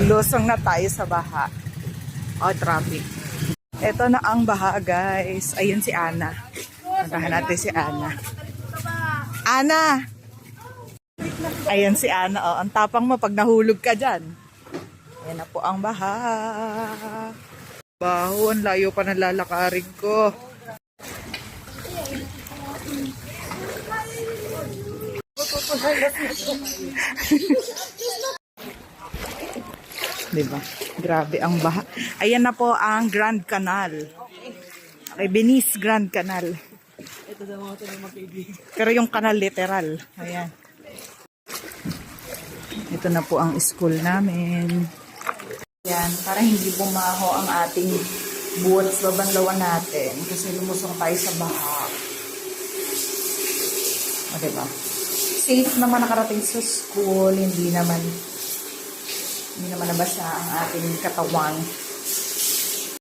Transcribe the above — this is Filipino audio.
Lulusong na tayo sa baha. O, traffic. Ito na ang baha, guys. Ayun si Ana. Puntahan natin si Ana. Ana! Ayan si Ana. Oh. Ang tapang mo pag nahulog ka dyan. Ayan na po ang baha. Baho, ang layo pa ng lalakarin ko. Diba? Grabe ang baha. Ayan na po ang Grand Canal. Okay, Venice Grand Canal. Pero yung kanal literal. Ayan. Ito na po ang school namin. Yan, para hindi bumaho ang ating buwan sa babanlawan natin kasi lumusong tayo sa baha. O, diba? Safe naman nakarating sa school, hindi naman hindi naman nabasa ang ating katawan.